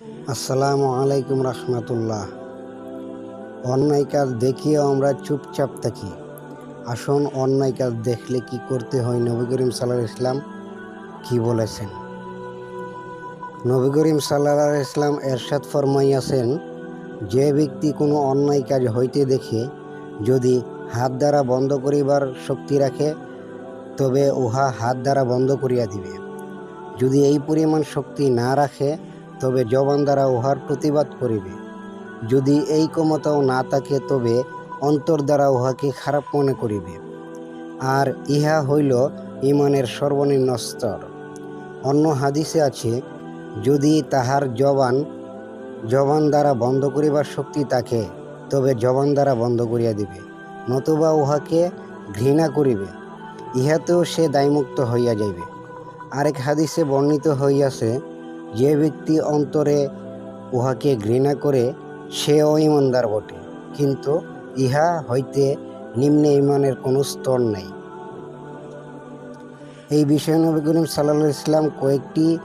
আসসালামু আলাইকুম রহমতুল্লাহ। অন্যায় কাজ দেখিয়েও আমরা চুপচাপ থাকি। আসুন অন্যায় কাজ দেখলে কি করতে হয় নবী করিম সাল্লাহ ইসলাম কি বলেছেন? নবী করিম সাল্লাহ ইসলাম এরশাদ ফরমাইয়াছেন, যে ব্যক্তি কোনো অন্যায় কাজ হইতে দেখে, যদি হাত দ্বারা বন্ধ করিবার শক্তি রাখে, তবে উহা হাত দ্বারা বন্ধ করিয়া দিবে। যদি এই পরিমাণ শক্তি না রাখে তবে জবান দ্বারা উহার প্রতিবাদ করিবে। যদি এই ক্ষমতাও না থাকে, তবে অন্তর দ্বারা উহাকে খারাপ মনে করিবে। আর ইহা হইল ইমানের সর্বনিম্ন স্তর। অন্য হাদিসে আছে, যদি তাহার জবান জবান দ্বারা বন্ধ করিবার শক্তি থাকে, তবে জবান দ্বারা বন্ধ করিয়া দিবে, নতুবা উহাকে ঘৃণা করিবে। ইহাতেও সে দায়মুক্ত হইয়া যাইবে। আরেক হাদিসে বর্ণিত হইয়াছে যে ব্যক্তি অন্তরে উহাকে ঘৃণা করে, সেও ইমানদার বটে। কিন্তু ইহা হইতে নিম্নে ইমানের কোনো স্তর নাই। এই বিষয়ে নবী করিম সাল্লাহ ইসলাম কয়েকটি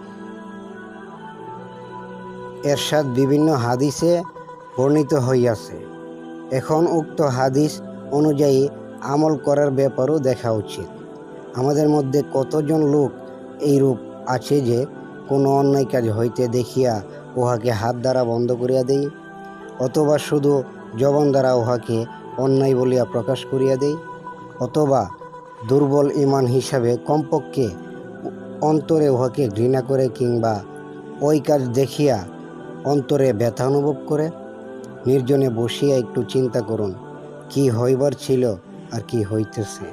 এরশাদ বিভিন্ন হাদিসে বর্ণিত হইয়াছে। এখন উক্ত হাদিস অনুযায়ী আমল করার ব্যাপারও দেখা উচিত। আমাদের মধ্যে কতজন লোক এইরূপ আছে যে কোনো অন্যায় কাজ হইতে দেখিয়া উহাকে হাত দ্বারা বন্ধ করিয়া দেই, অথবা শুধু জবান দ্বারা উহাকে অন্যায় বলিয়া প্রকাশ করিয়া দেই, অথবা দুর্বল ইমান হিসাবে কমপক্ষে অন্তরে উহাকে ঘৃণা করে কিংবা ওই কাজ দেখিয়া অন্তরে ব্যথা অনুভব করে। নির্জনে বসিয়া একটু চিন্তা করুন, কি হইবার ছিল আর কি হইতেছে।